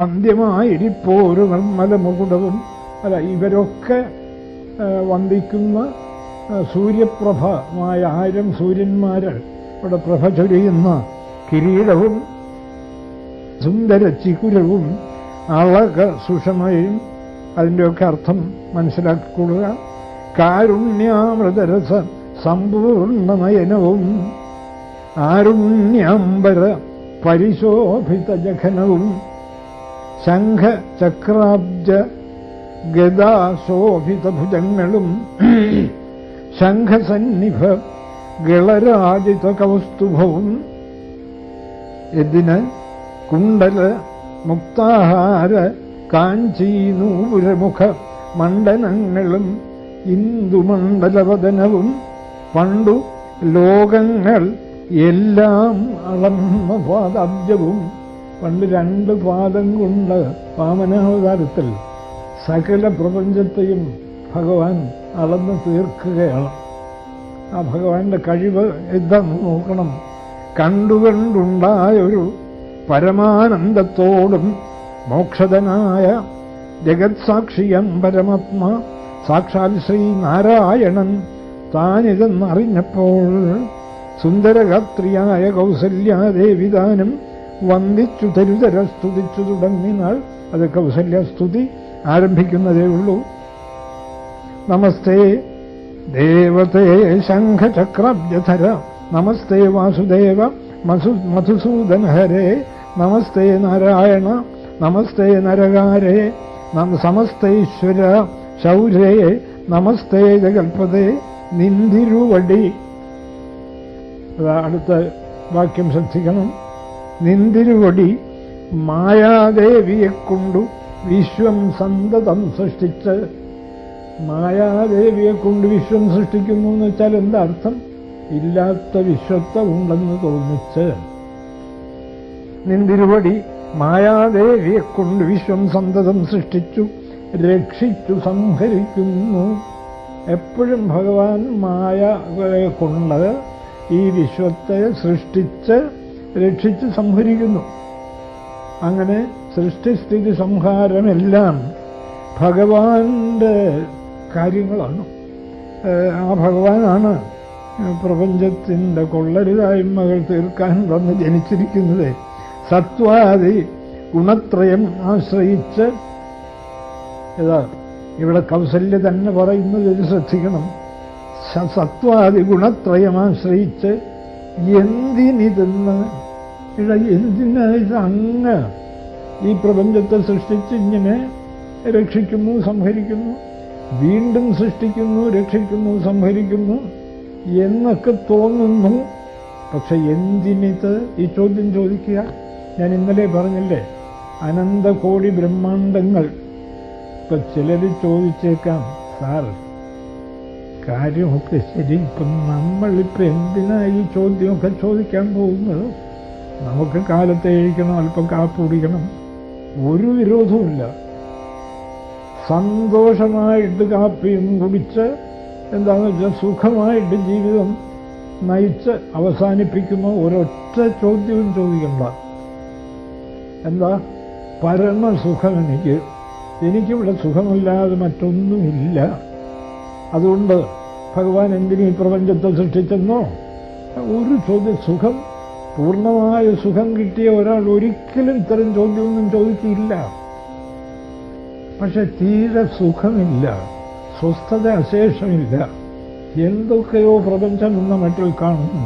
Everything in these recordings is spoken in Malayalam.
അന്ത്യമായിരിപ്പോരു നിർമ്മല മുകുടവും അല്ല ഇവരൊക്കെ വന്ദിക്കുന്ന സൂര്യപ്രഭമായ ആയിരം സൂര്യന്മാര് ഇവിടെ പ്രഭ ചൊരിയുന്ന കിരീടവും സുന്ദര ചികുരവും അളക സുഷമയും അതിന്റെയൊക്കെ അർത്ഥം മനസ്സിലാക്കിക്കൊള്ളുക. കാരുണ്യാമൃതരസ സമ്പൂർണ നയനവും ആരുണ്യാംബര പരിശോഭിത ജഘനവും ശംഖ ചക്രാബ്ജ ഗദാശോഭിതഭുജങ്ങളും ശംഖസന്നിഭ ഗളരാജിത കൗസ്തുഭവും ഇതിന് കുണ്ടല മുക്താഹാര കാഞ്ചീനൂപുരമുഖ മണ്ഡലങ്ങളും ഇന്ദുമണ്ഡലവദനവും. പണ്ടു ലോകങ്ങൾ എല്ലാം അളന്ന പാദാബ്ജവും പണ്ട് രണ്ട് പാദം കൊണ്ട് വാമനാവതാരത്തിൽ സകല പ്രപഞ്ചത്തെയും ഭഗവാൻ അളന്ന് തീർക്കുകയാണ്. ആ ഭഗവാന്റെ കഴിവ് എന്താന്ന് നോക്കണം. കണ്ടുകണ്ടുണ്ടായൊരു പരമാനന്ദത്തോടും മോക്ഷതനായ ജഗത്സാക്ഷിയം പരമാത്മ സാക്ഷാൽ ശ്രീ നാരായണൻ താനിതെന്നറിഞ്ഞപ്പോൾ സുന്ദരഗാത്രിയായ കൗസല്യാദേവിദാനം വന്ദിച്ചു തരുതര സ്തുതിച്ചു തുടങ്ങിനാൾ അത് കൗസല്യസ്തുതി ആരംഭിക്കുന്നതേ ഉള്ളൂ. നമസ്തേ ദേവതേ ശംഖചക്രബ്ജധര നമസ്തേ വാസുദേവ മധു മധുസൂദന ഹരേ നമസ്തേ നാരായണ. നമസ്തേ നരകാരേ. സമസ്തൈശ്വര ശൗരേ. നമസ്തേ ജഗൽപതേ. നിന്തിരുവടി. അടുത്ത വാക്യം ശ്രദ്ധിക്കണം. നിന്തിരുവടി മായാദേവിയെ കൊണ്ടു വിശ്വം സന്തതം സൃഷ്ടിച്ച്. മായാദേവിയെ കൊണ്ട് വിശ്വം സൃഷ്ടിക്കുന്നു എന്ന് വെച്ചാൽ എന്താ അർത്ഥം? ഇല്ലാത്ത വിശ്വത്തെ ഉണ്ടെന്ന് തോന്നിച്ച്. നിന്തിരുവടി മായാദേവിയെ കൊണ്ട് വിശ്വം സന്തതം സൃഷ്ടിച്ചു രക്ഷിച്ചു സംഹരിക്കുന്നു. എപ്പോഴും ഭഗവാൻ മായകളെ കൊണ്ട് ഈ വിശ്വത്തെ സൃഷ്ടിച്ച് രക്ഷിച്ച് സംഹരിക്കുന്നു. അങ്ങനെ സൃഷ്ടിസ്ഥിതി സംഹാരമെല്ലാം ഭഗവാന്റെ കാര്യങ്ങളാണ്. ആ ഭഗവാനാണ് പ്രപഞ്ചത്തിന്റെ കൊള്ളരുതായ്മകൾ തീർക്കാൻ വന്ന് ജനിച്ചിരിക്കുന്നത്. സത്വാദി ഗുണത്രയം ആശ്രയിച്ച് ഇതാ ഇവിടെ കൗസല്യ തന്നെ പറയുന്നത് ഇത് ശ്രദ്ധിക്കണം. സത്വാദി ഗുണത്രയം ആശ്രയിച്ച് എന്തിനിതെന്ന് ഇട എന്തിനാ അങ്ങ് ഈ പ്രപഞ്ചത്തെ സൃഷ്ടിച്ച് ഇങ്ങനെ രക്ഷിക്കുന്നു സംഹരിക്കുന്നു. വീണ്ടും സൃഷ്ടിക്കുന്നു രക്ഷിക്കുന്നു സംഹരിക്കുന്നു എന്നൊക്കെ തോന്നുന്നു. പക്ഷെ എന്തിനിത്? ഈ ചോദ്യം ചോദിക്കുക. ഞാൻ ഇന്നലെ പറഞ്ഞില്ലേ അനന്തകോടി ബ്രഹ്മാണ്ടങ്ങൾ. ഇപ്പൊ ചിലർ ചോദിച്ചേക്കാം സാർ കാര്യമൊക്കെ ശരി ഇപ്പം നമ്മളിപ്പോൾ എന്തിനാ ഈ ചോദ്യമൊക്കെ ചോദിക്കാൻ പോകുന്നത്? നമുക്ക് കാലത്തെ കഴിക്കണം അല്പം കാപ്പ് കുടിക്കണം. ഒരു വിരോധവുമില്ല. സന്തോഷമായിട്ട് കാപ്പിയും കുടിച്ച് എന്താണെന്ന് വെച്ചാൽ സുഖമായിട്ട് ജീവിതം നയിച്ച് അവസാനിപ്പിക്കുന്ന ഒരൊറ്റ ചോദ്യവും ചോദിക്കണ്ട. എന്താ? പരമസുഖം എനിക്ക്. എനിക്കിവിടെ സുഖമില്ലാതെ മറ്റൊന്നുമില്ല. അതുകൊണ്ട് ഭഗവാൻ എന്തിനീ പ്രപഞ്ചത്തെ സൃഷ്ടിച്ചെന്നോ? ഒരു ചോദ്യം സുഖം പൂർണമായ സുഖം കിട്ടിയ ഒരാൾ ഒരിക്കലും ഇത്തരം ചോദ്യമൊന്നും ചോദിക്കില്ല പക്ഷെ തീരെ സുഖമില്ല. സ്വസ്ഥത അശേഷമില്ല. എന്തൊക്കെയോ പ്രപഞ്ചം എന്ന മറ്റിൽ കാണുന്നു.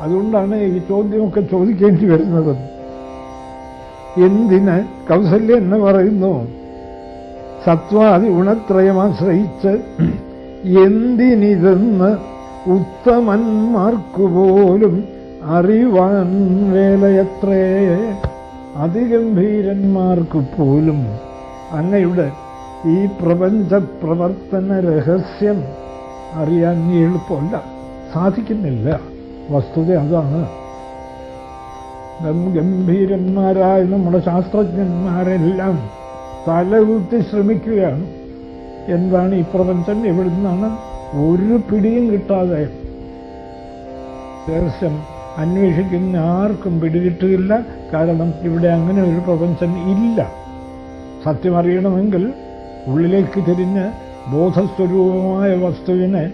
അതുകൊണ്ടാണ് ഈ ചോദ്യമൊക്കെ ചോദിക്കേണ്ടി വരുന്നത്. എന്തിന് കൗസല്യം എന്ന് പറയുന്നു? സത്വാദി ഗുണത്രയമാശ്രയിച്ച് എന്തിനിതെന്ന് ഉത്തമന്മാർക്കു പോലും അറിവാൻ വേലയത്രേ. അതിഗംഭീരന്മാർക്ക് പോലും അങ്ങയുടെ ഈ പ്രപഞ്ച പ്രവർത്തന രഹസ്യം അറിയാൻ എളുപ്പമല്ല. സാധിക്കുന്നില്ല. വസ്തുത അതാണ്. ഗംഭീരന്മാരായ നമ്മുടെ ശാസ്ത്രജ്ഞന്മാരെല്ലാം തലകുത്തി ശ്രമിക്കുകയാണ്. എന്താണ് ഈ പ്രപഞ്ചം? എവിടെ നിന്നാണ് ഒരു പിടിയും കിട്ടാതെ. രഹസ്യം അന്വേഷിക്കുന്ന ആർക്കും പിടികിട്ടില്ല. കാരണം ഇവിടെ അങ്ങനെ ഒരു പ്രപഞ്ചം ഇല്ല. സത്യമറിയണമെങ്കിൽ ഉള്ളിലേക്ക് തിരിഞ്ഞ് ബോധസ്വരൂപമായ വസ്തുവിനെ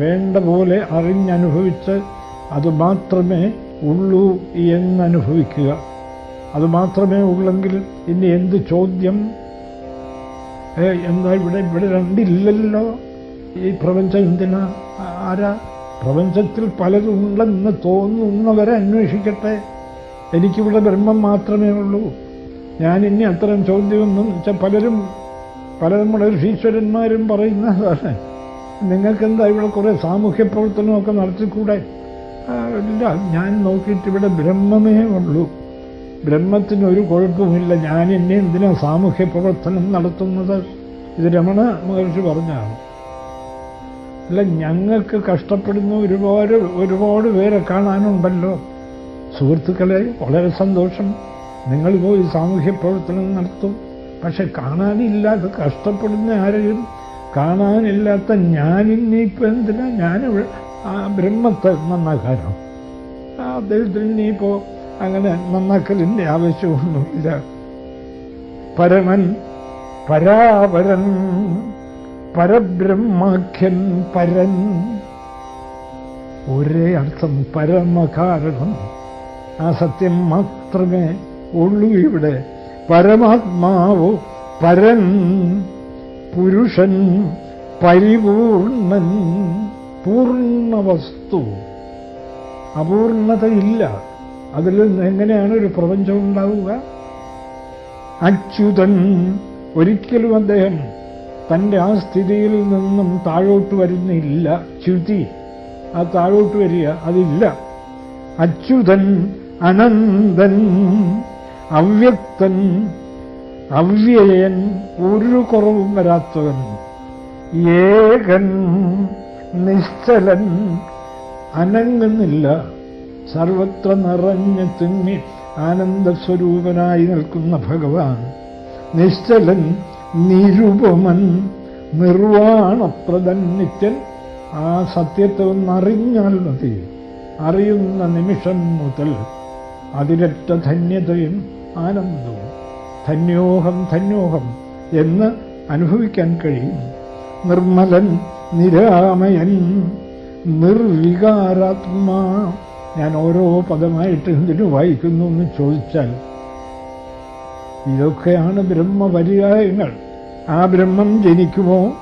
വേണ്ട പോലെ അറിഞ്ഞനുഭവിച്ച് അത് മാത്രമേ ഉള്ളൂ എന്നനുഭവിക്കുക. അത് മാത്രമേ ഉള്ളെങ്കിൽ ഇനി എന്ത് ചോദ്യം? എന്താ ഇവിടെ ഇവിടെ രണ്ടില്ലല്ലോ? ഈ പ്രപഞ്ചം എന്തിനാ? ആരാ? പ്രപഞ്ചത്തിൽ പലരുണ്ടെന്ന് തോന്നുന്നവരെ അന്വേഷിക്കട്ടെ. എനിക്കിവിടെ ബ്രഹ്മം മാത്രമേ ഉള്ളൂ. ഞാൻ ഇനി അത്തരം ചോദ്യമൊന്നും വെച്ചാൽ പലരും പല നമ്മുടെ ഋഷീശ്വരന്മാരും പറയുന്നതാണ് നിങ്ങൾക്കെന്താ ഇവിടെ കുറേ സാമൂഹ്യ പ്രവർത്തനമൊക്കെ നടത്തിക്കൂടെ? ഇല്ല ഞാൻ നോക്കിയിട്ട് ഇവിടെ ബ്രഹ്മമേ ഉള്ളൂ. ബ്രഹ്മത്തിന് ഒരു കുഴപ്പമില്ല ഞാൻ എന്നെ എന്തിനാ സാമൂഹ്യ പ്രവർത്തനം നടത്തുന്നത്? ഇത് രമണ മഹർഷി പറഞ്ഞാണ് അല്ല ഞങ്ങൾക്ക് കഷ്ടപ്പെടുന്ന ഒരുപാട് ഒരുപാട് പേരെ കാണാനുണ്ടല്ലോ. സുഹൃത്തുക്കളെ വളരെ സന്തോഷം. നിങ്ങൾ പോയി സാമൂഹ്യ പ്രവർത്തനം നടത്തും. പക്ഷെ കാണാനില്ലാത്ത കഷ്ടപ്പെടുന്ന ആരെയും കാണാനില്ലാത്ത ഞാനിന്നിപ്പോൾ എന്തിനാ? ഞാൻ ആ ബ്രഹ്മത്തെ നന്നാക്കാനോ? അദ്ദേഹത്തിന് ഇനിയിപ്പോൾ അങ്ങനെ നന്നാക്കലിന്റെ ആവശ്യമൊന്നുമില്ല. പരമൻ പരാപരൻ പരബ്രഹ്മാഖ്യൻ പരൻ. ഒരേ അർത്ഥം പരമകാരണം. ആ സത്യം മാത്രമേ ഉള്ളൂ ഇവിടെ. പരമാത്മാവ് പരൻ പുരുഷൻ പരിപൂർണൻ പൂർണവസ്തു അപൂർണതയില്ല. അതിൽ എങ്ങനെയാണ് ഒരു പ്രപഞ്ചം ഉണ്ടാവുക? അച്യുതൻ ഒരിക്കലും അദ്ദേഹം തന്റെ ആ സ്ഥിതിയിൽ നിന്നും താഴോട്ട് വരുന്നില്ല. ച്യുതി ആ താഴോട്ട് വരിക അതില്ല. അച്യുതൻ അനന്തൻ അവ്യക്തൻ അവ്യയൻ ഒരു കുറവും വരാത്തവൻ ഏകൻ നിശ്ചലൻ അനങ്ങുന്നില്ല. സർവത്ര നിറഞ്ഞു തിങ്ങി ആനന്ദസ്വരൂപനായി നിൽക്കുന്ന ഭഗവാൻ നിശ്ചലൻ നിരുപമൻ നിർവാണപ്രദൻ നിത്യൻ. ആ സത്യത്തെ ഒന്നറിഞ്ഞാൽ മതി. അറിയുന്ന നിമിഷം മുതൽ അതിരറ്റ ധന്യതയും ആനന്ദവും. ധന്യോഹം ധന്യോഹം എന്ന് അനുഭവിക്കാൻ കഴിയും. നിർമ്മലൻ നിരാമയൻ നിർവികാരാത്മാ. ഞാൻ ഓരോ പദമായിട്ട് എന്തിനു വായിക്കുന്നു എന്ന് ചോദിച്ചാൽ ഇതൊക്കെയാണ് ബ്രഹ്മപര്യായങ്ങൾ. ആ ബ്രഹ്മം ജനിക്കുമോ?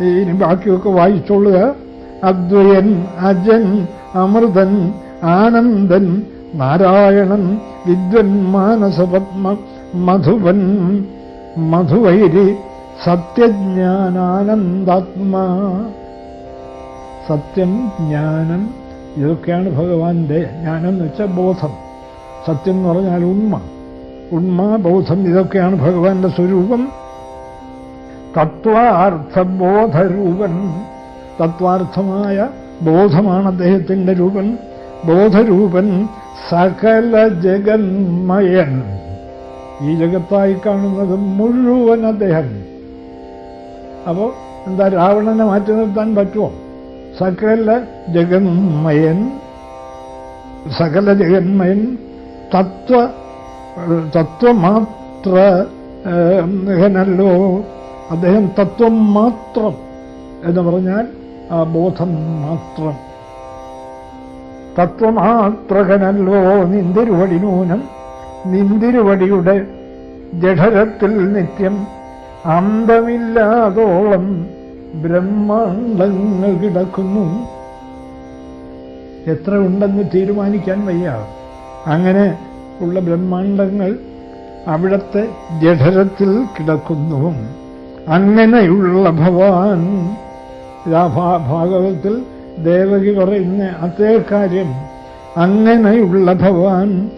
ഇനി ബാക്കിയൊക്കെ വായിച്ചോളുക. അദ്വയൻ അജൻ അമൃതൻ ആനന്ദൻ നാരായണൻ വിദ്വൻ മാനസപത്മ മധുവൻ. മധുവൈരി സത്യജ്ഞാനാനന്ദാത്മാ. സത്യം ജ്ഞാനം ഇതൊക്കെയാണ് ഭഗവാന്റെ ജ്ഞാനം എന്ന് വെച്ചാൽ ബോധം. സത്യം എന്ന് പറഞ്ഞാൽ ഉണ്മ. ഉണ്മ ബോധം ഇതൊക്കെയാണ് ഭഗവാന്റെ സ്വരൂപം. തത്വാർത്ഥബോധരൂപൻ തത്വാർത്ഥമായ ബോധമാണ് അദ്ദേഹത്തിന്റെ രൂപൻ ബോധരൂപൻ സകല ജഗന്മയൻ ഈ ജഗത്തായി കാണുന്നത് മുഴുവൻ അദ്ദേഹം അപ്പോ എന്താ രാവണനെ മാറ്റി നിർത്താൻ പറ്റുമോ സകല ജഗന്മയൻ സകല ജഗന്മയൻ തത്വ തത്വമാത്ര ഹനല്ലോ അദ്ദേഹം തത്വം മാത്രം എന്ന് പറഞ്ഞാൽ ആ ബോധം മാത്രം. തത്വമാത്രകനല്ലോ നിന്തിരുവടി നൂനം നിന്തിരുവടിയുടെ ജഠരത്തിൽ നിത്യം അന്തമില്ലാതോളം ബ്രഹ്മാണ്ടങ്ങൾ കിടക്കുന്നു. എത്ര ഉണ്ടെന്ന് തീരുമാനിക്കാൻ വയ്യ. അങ്ങനെ ഉള്ള ബ്രഹ്മാണ്ടങ്ങൾ അവിടത്തെ ജഠരത്തിൽ കിടക്കുന്നു. അങ്ങനെയുള്ള ഭവാൻ ഭാഗവത്തിൽ ദേവകി പറയുന്ന അതേ കാര്യം. അങ്ങനെയുള്ള ഭവാൻ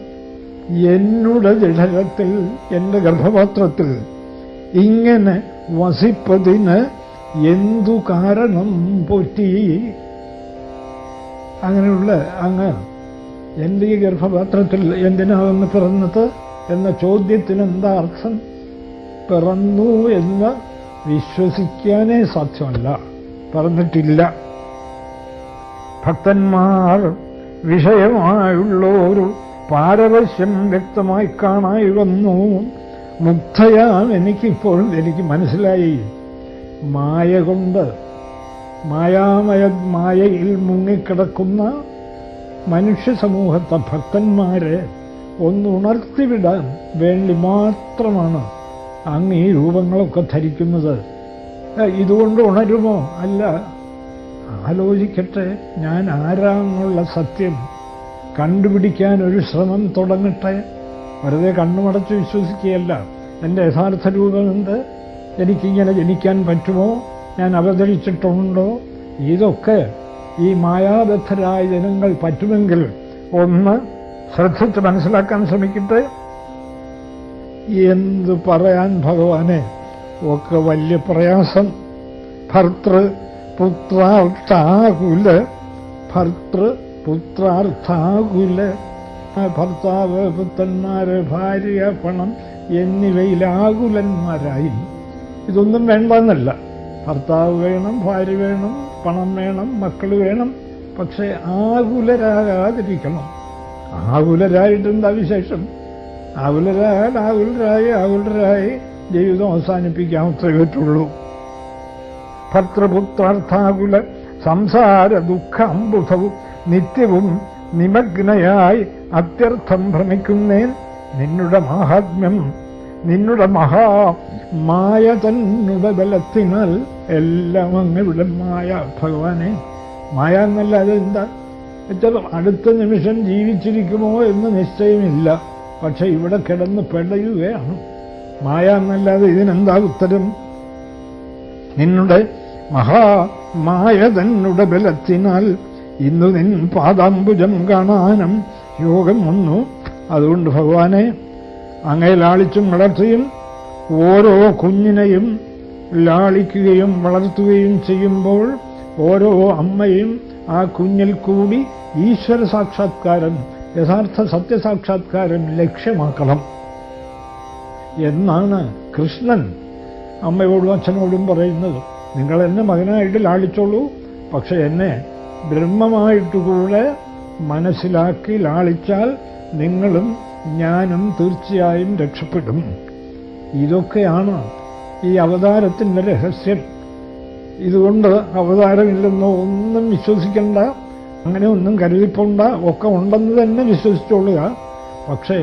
എന്നുടെ ജഠരത്തിൽ എന്റെ ഗർഭപാത്രത്തിൽ ഇങ്ങനെ വസിപ്പതിന് എന്തു കാരണം പൊറ്റി? അങ്ങനെയുള്ള അങ്ങ് എന്റെ ഈ ഗർഭപാത്രത്തിൽ എന്തിനാണെന്ന് പിറന്നത് എന്ന ചോദ്യത്തിന് എന്താ അർത്ഥം? പിറന്നു എന്ന് വിശ്വസിക്കാനേ സാധ്യമല്ല. പറഞ്ഞിട്ടില്ല. ഭക്തന്മാർ വിഷയമായുള്ള ഒരു പാരവശ്യം വ്യക്തമായി കാണായി വന്നു മുക്തയാം എനിക്കിപ്പോഴും എനിക്ക് മനസ്സിലായി. മായ കൊണ്ട് മായാമയ മായയിൽ മുങ്ങിക്കിടക്കുന്ന മനുഷ്യ സമൂഹത്തെ ഭക്തന്മാരെ ഒന്നുണർത്തിവിടാൻ വേണ്ടി മാത്രമാണ് അങ്ങ് ഈ രൂപങ്ങളൊക്കെ ധരിക്കുന്നത്. ഇതുകൊണ്ട് ഉണരുമോ? അല്ല. ആലോചിക്കട്ടെ ഞാൻ ആരാന്നുള്ള സത്യം. കണ്ടുപിടിക്കാൻ ഒരു ശ്രമം തുടങ്ങട്ടെ. വെറുതെ കണ്ണുമടച്ച് വിശ്വസിക്കുകയല്ല. എന്റെ യഥാർത്ഥ രൂപം എന്ത്? എനിക്കിങ്ങനെ ജനിക്കാൻ പറ്റുമോ? ഞാൻ അവതരിച്ചിട്ടുണ്ടോ? ഇതൊക്കെ ഈ മായാബദ്ധരായ ജനങ്ങൾ പറ്റുമെങ്കിൽ ഒന്ന് ശ്രദ്ധിച്ച് മനസ്സിലാക്കാൻ ശ്രമിക്കട്ടെ. എന്ത് പറയാൻ ഭഗവാനെ? ഒക്കെ വലിയ പ്രയാസം. ഭർത്തൃ പുത്രാർത്ഥാകുല. ഭർത്തൃ പുത്രാർത്ഥാകുല. ഭർത്താവ് പുത്രന്മാര് ഭാര്യ പണം എന്നിവയിലാകുലന്മാരായി. ഇതൊന്നും വേണ്ടെന്നല്ല. ഭർത്താവ് വേണം ഭാര്യ വേണം പണം വേണം മക്കൾ വേണം. പക്ഷെ ആകുലരാകാതിരിക്കണം. ആകുലരായിട്ടെന്താ വിശേഷം? ആകുലരായാൽ ആകുലരായി ആകുലരായി ജീവിതം അവസാനിപ്പിക്കാൻ ഉത്തരവിട്ടുള്ളൂ ഭർത്തൃപുത്രാർത്ഥാകുല സംസാര ദുഃഖ അമ്പുധവും നിത്യവും നിമഗ്നയായി അത്യർത്ഥം ഭ്രമിക്കുന്നേൻ. നിന്നുടെ മാഹാത്മ്യം നിന്നുടെ മഹാ മായ തന്നുടെ ബലത്തിനാൽ എല്ലാം അങ്ങയുടെ മായ ഭഗവാനെ. മായ എന്നല്ല അതെന്താ എന്നുവെച്ചാൽ അടുത്ത നിമിഷം ജീവിച്ചിരിക്കുമോ എന്ന് നിശ്ചയമില്ല. പക്ഷെ ഇവിടെ കിടന്ന് പിഴയുകയാണ് മായ എന്നല്ലാതെ ഇതിനെന്താ ഉത്തരം? നിന്നുടെ മഹാ മായ തന്നുടെ ബലത്തിനാൽ ഇന്നു നിൻ പാദാംബുജം കാണാനും യോഗം വന്നു. അതുകൊണ്ട് ഭഗവാനെ അങ്ങേ ലാളിച്ചും വളർത്തിയും ഓരോ കുഞ്ഞിനെയും ലാളിക്കുകയും വളർത്തുകയും ചെയ്യുമ്പോൾ ഓരോ അമ്മയും ആ കുഞ്ഞിൽ കൂടി ഈശ്വര സാക്ഷാത്കാരം യഥാർത്ഥ സത്യസാക്ഷാത്കാരം ലക്ഷ്യമാക്കണം. എന്നാണ് കൃഷ്ണൻ അമ്മയോടും അച്ഛനോടും പറയുന്നത്. നിങ്ങൾ എന്നെ മകനായിട്ട് ലാളിച്ചോളൂ പക്ഷെ എന്നെ ബ്രഹ്മമായിട്ട് കൂടെ മനസ്സിലാക്കി ലാളിച്ചാൽ നിങ്ങളും ഞാനും തീർച്ചയായും രക്ഷപ്പെടും. ഇതൊക്കെയാണ് ഈ അവതാരത്തിന്റെ രഹസ്യം. ഇതുകൊണ്ട് അവതാരമില്ലെന്നോ ഒന്നും വിശ്വസിക്കണ്ട. അങ്ങനെ ഒന്നും കരുതിപ്പോണ്ട ഒക്കെ ഉണ്ടെന്ന് തന്നെ വിശ്വസിച്ചോളുക. പക്ഷേ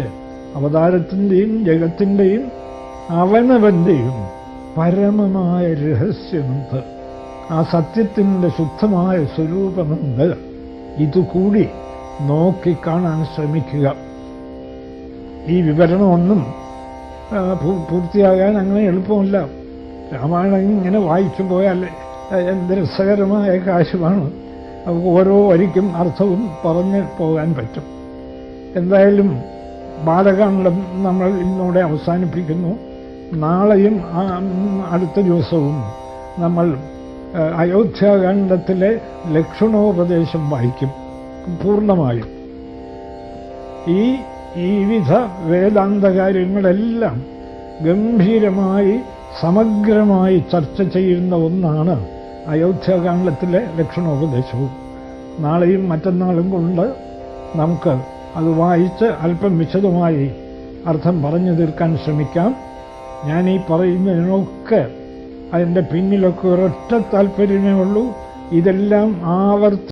അവതാരത്തിന്റെയും ജഗത്തിന്റെയും അവനവന്റെയും പരമമായ രഹസ്യമുണ്ട്. ആ സത്യത്തിന്റെ ശുദ്ധമായ സ്വരൂപമുണ്ട്. ഇതുകൂടി നോക്കിക്കാണാൻ ശ്രമിക്കുക. ഈ വിവരണമൊന്നും പൂർത്തിയാകാൻ അങ്ങനെ എളുപ്പമല്ല. രാമായണം ഇങ്ങനെ വായിച്ചു പോയാൽ എന്ത് രസകരമായ അത് ഓരോ വരിക്കും അർത്ഥവും പറഞ്ഞ് പോകാൻ പറ്റും. എന്തായാലും ബാലകാന്ഡം നമ്മൾ ഇന്നോടെ അവസാനിപ്പിക്കുന്നു. നാളെയും അടുത്ത ദിവസവും നമ്മൾ അയോധ്യാകാന്ഡത്തിലെ ലക്ഷണോപദേശം വായിക്കും. പൂർണമായും. ഈ ഈ വിധ വേദാന്ത കാര്യങ്ങളെല്ലാം ഗംഭീരമായി സമഗ്രമായി ചർച്ച ചെയ്യുന്ന ഒന്നാണ് അയോധ്യാകാന്ഡത്തിലെ ലക്ഷണോപദേശവും. നാളെയും മറ്റന്നാളും കൊണ്ട് നമുക്ക് അത് വായിച്ച് അല്പം വിശദമായി അർത്ഥം പറഞ്ഞു തീർക്കാൻ ശ്രമിക്കാം. ഞാൻ ഈ പറയുന്നതിനൊക്കെ അതിന്റെ പിന്നിലൊക്കെ ഒരൊറ്റ താല്പര്യമേ ഉള്ളൂ. ഇതെല്ലാം ആവർത്തി